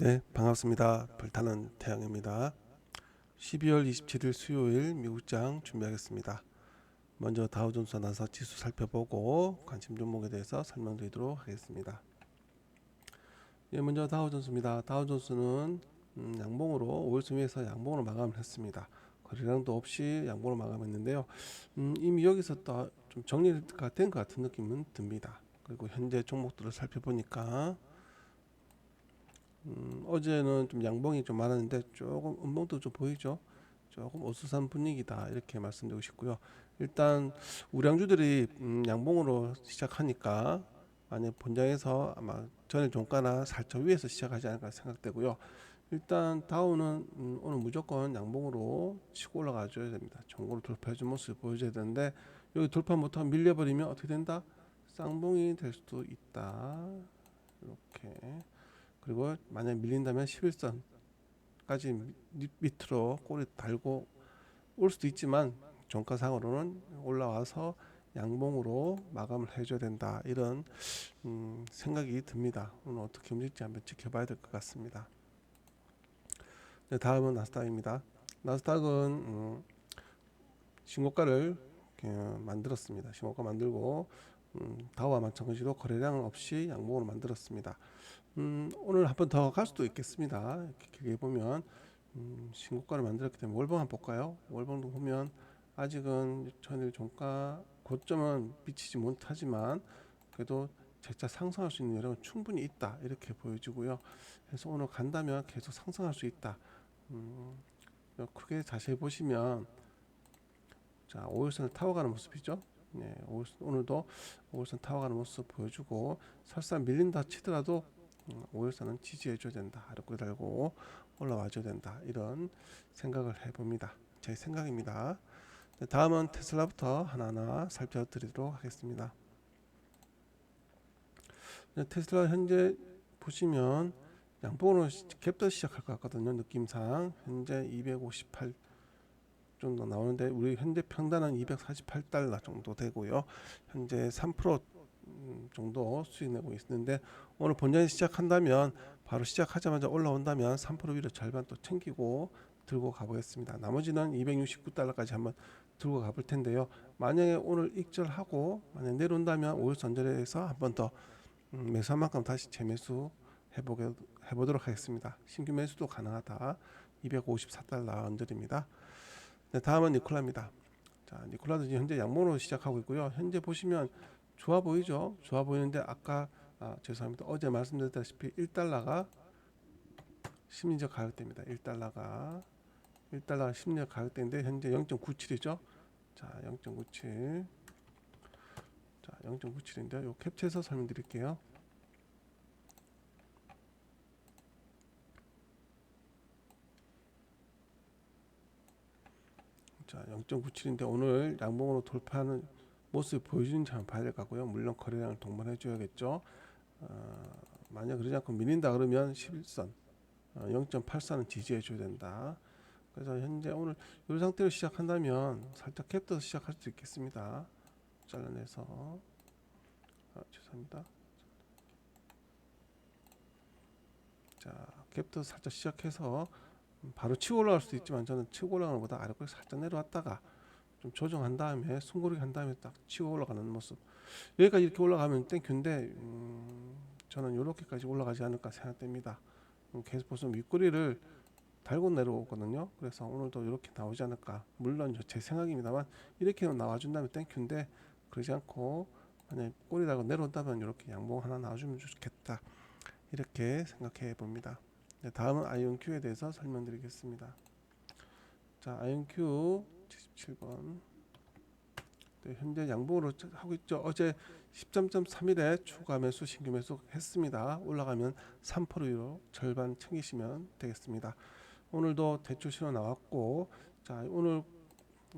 네, 반갑습니다. 불타는 태양입니다. 12월 27일 수요일 미국장 준비하겠습니다. 먼저 다우존스 나사 지수 살펴보고 관심 종목에 대해서 설명드리도록 하겠습니다. 예, 먼저 다우존스입니다. 다우존스는 음, 양봉으로 5일 순위에서 양봉으로 마감을 했습니다. 거래량도 없이 양봉으로 마감했는데요. 음, 이미 여기서 또 좀 정리가 된 것 같은 느낌은 듭니다. 그리고 현재 종목들을 살펴보니까 음, 어제는 좀 양봉이 좀 많았는데 조금 음봉도 좀 보이죠. 조금 어수선 분위기다 이렇게 말씀드리고 싶고요. 일단 우량주들이 음, 양봉으로 시작하니까 만약 본장에서 아마 전일 종가나 살짝 위에서 시작하지 않을까 생각되고요. 일단 다우는 음, 오늘 무조건 양봉으로 치고 올라가줘야 됩니다. 종고를 돌파해준 모습 보여줘야 되는데 여기 돌파 못하면 밀려버리면 어떻게 된다? 쌍봉이 될 수도 있다. 이렇게 그리고 만약 밀린다면 11선까지 밑으로 꼬리 달고 올 수도 있지만 종가상으로는 올라와서 양봉으로 마감을 해줘야 된다 이런 음, 생각이 듭니다. 오늘 어떻게 움직일지 한번 지켜봐야 될 것 같습니다. 네, 다음은 나스닥입니다. 나스닥은 음, 신고가를 어, 만들었습니다. 신고가 만들고 음, 다우와 마찬가지로 거래량 없이 양봉으로 만들었습니다. 음, 오늘 한 번 더 갈 수도 있겠습니다. 길게 보면 음, 신고가를 만들었기 때문에 월봉 한번 볼까요? 월봉도 보면 아직은 전일 종가 고점은 미치지 못하지만 그래도 재차 상승할 수 있는 여력은 충분히 있다 이렇게 보여지고요. 그래서 오늘 간다면 계속 상승할 수 있다. 음, 크게 자세히 보시면 자 5일선을 타고 가는 모습이죠. 네, 오늘도 5일선 타고 가는 모습 보여주고 설사 밀린다 치더라도 5일선은 지지해 줘야 된다. 이렇게 달고 올라와 줘야 된다. 이런 생각을 해 봅니다. 제 생각입니다. 네, 다음은 테슬라부터 하나하나 살펴드리도록 하겠습니다. 네, 테슬라 현재 보시면 양봉으로 갭더 시작할 것 같거든요. 느낌상 현재 258 정도 나오는데 우리 현재 평단은 248달러 정도 되고요. 현재 3% 음, 정도 수익 내고 있는데 오늘 본전이 시작한다면 바로 시작하자마자 올라온다면 3% 위로 절반 또 챙기고 들고 가보겠습니다. 나머지는 269달러까지 한번 들고 가볼 텐데요. 만약에 오늘 익절하고 만약 내려온다면 5일 선절에서 한번 더 음, 매수한 만큼 다시 재매수 해보게, 해보도록 하겠습니다. 신규 매수도 가능하다. 254달러 언저리입니다. 네, 다음은 니콜라입니다. 자, 니콜라도 현재 양봉으로 시작하고 있고요. 현재 보시면 좋아 보이죠? 좋아 보이는데 아까 아, 죄송합니다. 어제 말씀드렸다시피 1달러가 심리적 가격대입니다. 1달러가 1달러가 심리적 가격대인데 현재 0.97이죠. 자, 0.97. 자, 0.97인데 요 캡처해서 설명드릴게요. 자, 0.97인데 오늘 양봉으로 돌파하는 모습 보여주는지 한번 봐야 될 것 같고요. 물론 거래량을 동반해 줘야겠죠. 어, 만약 그러지 않고 밀린다 그러면 11선 어, 0.84는 지지해 줘야 된다. 그래서 현재 오늘 이 상태로 시작한다면 살짝 캡도 시작할 수 있겠습니다. 잘라내서 아, 죄송합니다. 자, 캡도 살짝 시작해서 바로 치고 올라갈 수도 있지만 저는 치고 올라가는 것보다 아래로 살짝 내려왔다가 좀 조정한 다음에 숨고르기 한 다음에 딱 치고 올라가는 모습. 여기까지 이렇게 올라가면 땡큐인데 음, 저는 이렇게까지 올라가지 않을까 생각됩니다. 음, 계속 보시면 윗꼬리를 달고 내려오거든요. 그래서 오늘도 이렇게 나오지 않을까. 물론 제 생각입니다만 이렇게 나와준다면 땡큐인데 그러지 않고 만약 꼬리 달고 내려온다면 이렇게 양봉 하나 나와주면 좋겠다. 이렇게 생각해 봅니다 네, 다음은 아이온큐에 대해서 설명드리겠습니다 자 아이온큐 77번 네, 현재 양봉으로 하고 있죠. 어제 13.3일에 추가 매수 신규 매수 했습니다. 올라가면 3%로 절반 챙기시면 되겠습니다. 오늘도 대출 신호 나왔고 자 오늘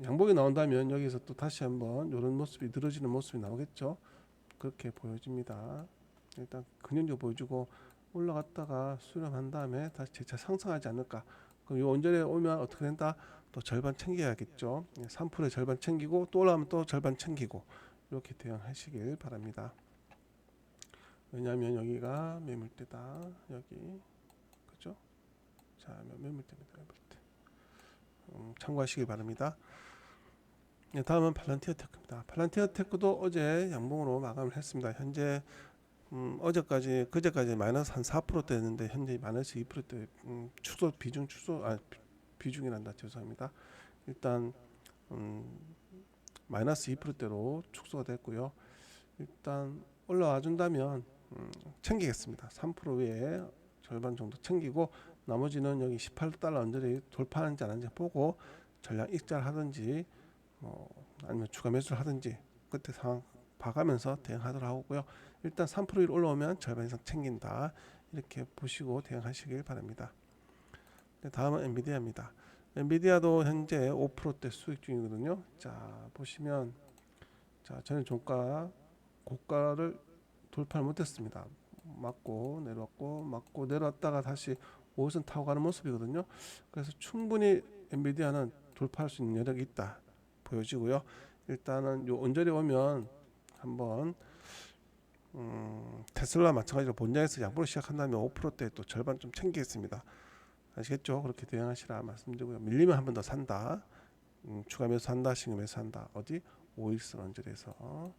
양봉이 나온다면 여기서 또 다시 한번 이런 모습이 늘어지는 모습이 나오겠죠. 그렇게 보여집니다. 일단 근현적 보여주고 올라갔다가 수렴한 다음에 다시 재차 상승하지 않을까. 그럼 이 원전에 오면 어떻게 된다? 또 절반 챙겨야겠죠. 3%의 절반 챙기고 또 올라가면 또 절반 챙기고 이렇게 대응하시길 바랍니다. 왜냐하면 여기가 매물대다. 여기 아시겠죠? 자, 몇 매물대입니다. 매물대. 음, 참고하시기 바랍니다. 네, 다음은 팔란티어 테크입니다. 팔란티어 테크도 어제 양봉으로 마감을 했습니다. 현재 음, 어제까지 그제까지 마이너스 한 4%대였는데 현재 마이너스 2%대 음, 축소 비중 축소 아 비- 비중이란다 죄송합니다. 일단 음, 마이너스 2%대로 축소가 됐고요. 일단 올라와 준다면 음, 챙기겠습니다. 3% 외에 절반 정도 챙기고 나머지는 여기 18달러 언저리 돌파하는지 안 하는지 보고 전량 익절 하든지 뭐 아니면 추가 매수를 하든지 그때 상황 봐가면서 대응하도록 하고요. 일단 3% 위로 올라오면 절반 이상 챙긴다 이렇게 보시고 대응하시길 바랍니다. 네, 다음은 엔비디아입니다. 엔비디아도 현재 5%대 수익 중이거든요. 자 보시면 자 전일 종가 고가를 돌파를 못했습니다. 맞고 내려왔고 맞고 내려왔다가 다시 5선 타고 가는 모습이거든요. 그래서 충분히 엔비디아는 돌파할 수 있는 여력이 있다 보여지고요. 일단은 요 언저리 오면 한번 음, 테슬라 마찬가지로 본장에서 양보를 시작한다면 5%대 또 절반 좀 챙기겠습니다. 아시겠죠? 그렇게 대응하시라 말씀드리고요. 밀리면 한 번 더 산다. 음, 추가 매수 한다, 신규 매수 한다. 어디? 5일선 언저리에서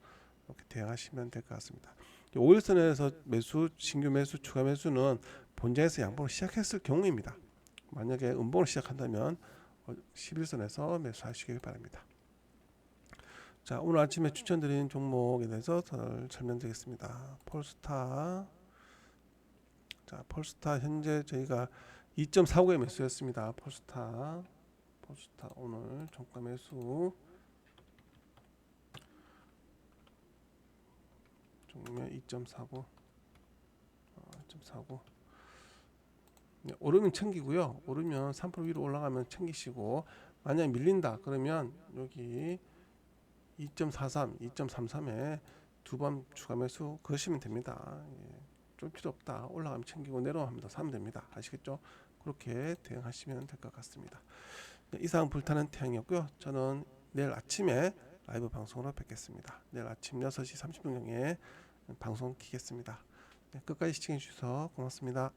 이렇게 대응하시면 될 것 같습니다. 5일선에서 매수, 신규 매수, 추가 매수는 본장에서 양봉을 시작했을 경우입니다. 만약에 음봉을 시작한다면 11선에서 매수하시길 바랍니다. 자 오늘 아침에 추천드린 종목에 대해서 더 설명드리겠습니다. 폴스타 자 폴스타 현재 저희가 2.49에 매수했습니다. 폴스타 폴스타 오늘 종가 매수 종매 2.49 어, 2.49 네, 오르면 챙기고요. 오르면 3% 위로 올라가면 챙기시고 만약 밀린다 그러면 여기 2.43, 2.33에 두 번 추가 매수 거시면 됩니다. 예, 좀 필요 없다. 올라가면 챙기고 내려가면 더 사면 됩니다. 아시겠죠? 그렇게 대응하시면 될 것 같습니다. 네, 이상 불타는 태양이었고요. 저는 내일 아침에 라이브 방송으로 뵙겠습니다. 내일 아침 6시 30분경에 방송 키겠습니다. 네, 끝까지 시청해 주셔서 고맙습니다.